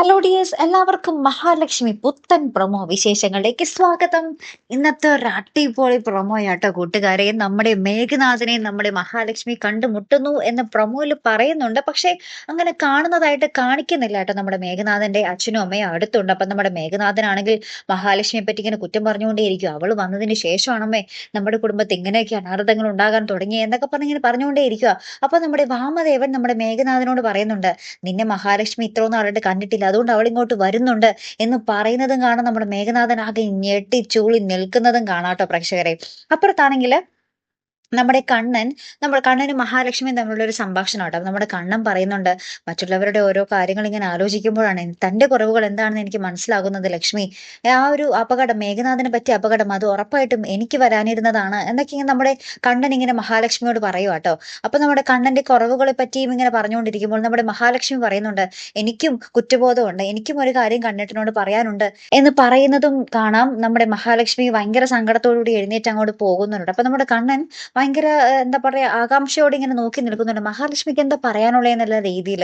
Hello dears എല്ലാവർക്കും മഹാലക്ഷ്മി പുത്തൻ promo വിശേഷങ്ങളിലേക്ക് സ്വാഗതം. ഇന്നത്തെ ഒരു അടിപൊളി പ്രൊമോയാട്ടോ കൂട്ടുകാരെ. നമ്മുടെ മേഘനാഥനെ നമ്മുടെ മഹാലക്ഷ്മി കണ്ടുമുട്ടുന്നു എന്ന് പ്രൊമോയിൽ പറയുന്നുണ്ട്. പക്ഷെ അങ്ങനെ കാണുന്നതായിട്ട് കാണിക്കുന്നില്ല കേട്ടോ നമ്മുടെ മേഘനാഥന്റെ അച്ഛനും അമ്മയും അടുത്തുണ്ട്. അപ്പൊ നമ്മുടെ മേഘനാഥനാണെങ്കിൽ മഹാലക്ഷ്മിയെ പറ്റി ഇങ്ങനെ കുറ്റം പറഞ്ഞുകൊണ്ടേയിരിക്കും. അവൾ വന്നതിന് ശേഷമാണമ്മേ നമ്മുടെ കുടുംബത്തിൽ ഇങ്ങനെയൊക്കെ അനാർത്ഥങ്ങൾ ഉണ്ടാകാൻ തുടങ്ങി എന്നൊക്കെ പറഞ്ഞിങ്ങനെ പറഞ്ഞുകൊണ്ടേയിരിക്കുക അപ്പൊ നമ്മുടെ വാമദേവൻ നമ്മുടെ മേഘനാഥനോട് പറയുന്നുണ്ട് നിന്നെ മഹാലക്ഷ്മി ഇത്രയൊന്നും നാളായിട്ട് കണ്ടിട്ടില്ല. അതുകൊണ്ട് അവൾ ഇങ്ങോട്ട് വരുന്നുണ്ട് എന്ന് പറയുന്നതും കാണാം. നമ്മുടെ മേഘനാഥൻ ആകെ ഞെട്ടി ചൂളി നിൽക്കുന്നതും കാണാട്ടോ പ്രേക്ഷകരെ. അപ്പുറത്താണെങ്കിൽ നമ്മുടെ കണ്ണൻ നമ്മൾ കണ്ണനും മഹാലക്ഷ്മിയും തമ്മിലുള്ള ഒരു സംഭാഷണം ആട്ടോ നമ്മുടെ കണ്ണൻ പറയുന്നുണ്ട് മറ്റുള്ളവരുടെ ഓരോ കാര്യങ്ങൾ ഇങ്ങനെ ആലോചിക്കുമ്പോഴാണ് തന്റെ കുറവുകൾ എന്താണെന്ന് എനിക്ക് മനസ്സിലാകുന്നത് ലക്ഷ്മി. ആ ഒരു അപകടം മേഘനാഥനെ പറ്റിയ അപകടം അത് ഉറപ്പായിട്ടും എനിക്ക് വരാനിരുന്നതാണ് എന്നൊക്കെ ഇങ്ങനെ നമ്മുടെ കണ്ണൻ ഇങ്ങനെ മഹാലക്ഷ്മിയോട് പറയുക കേട്ടോ അപ്പൊ നമ്മുടെ കണ്ണന്റെ കുറവുകളെ പറ്റിയും ഇങ്ങനെ പറഞ്ഞുകൊണ്ടിരിക്കുമ്പോൾ നമ്മുടെ മഹാലക്ഷ്മി പറയുന്നുണ്ട് എനിക്കും കുറ്റബോധമുണ്ട്. എനിക്കും ഒരു കാര്യം കണ്ണിട്ടിനോട് പറയാനുണ്ട് എന്ന് പറയുന്നതും കാണാം. നമ്മുടെ മഹാലക്ഷ്മി ഭയങ്കര സങ്കടത്തോടുകൂടി എഴുന്നേറ്റ് അങ്ങോട്ട് പോകുന്നുണ്ട്. അപ്പൊ നമ്മുടെ കണ്ണൻ ഭയങ്കര എന്താ പറയാ ആകാംക്ഷയോടെ ഇങ്ങനെ നോക്കി നിൽക്കുന്നുണ്ട്. മഹാലക്ഷ്മിക്ക് എന്താ പറയാനുള്ള എന്നുള്ള രീതിയിൽ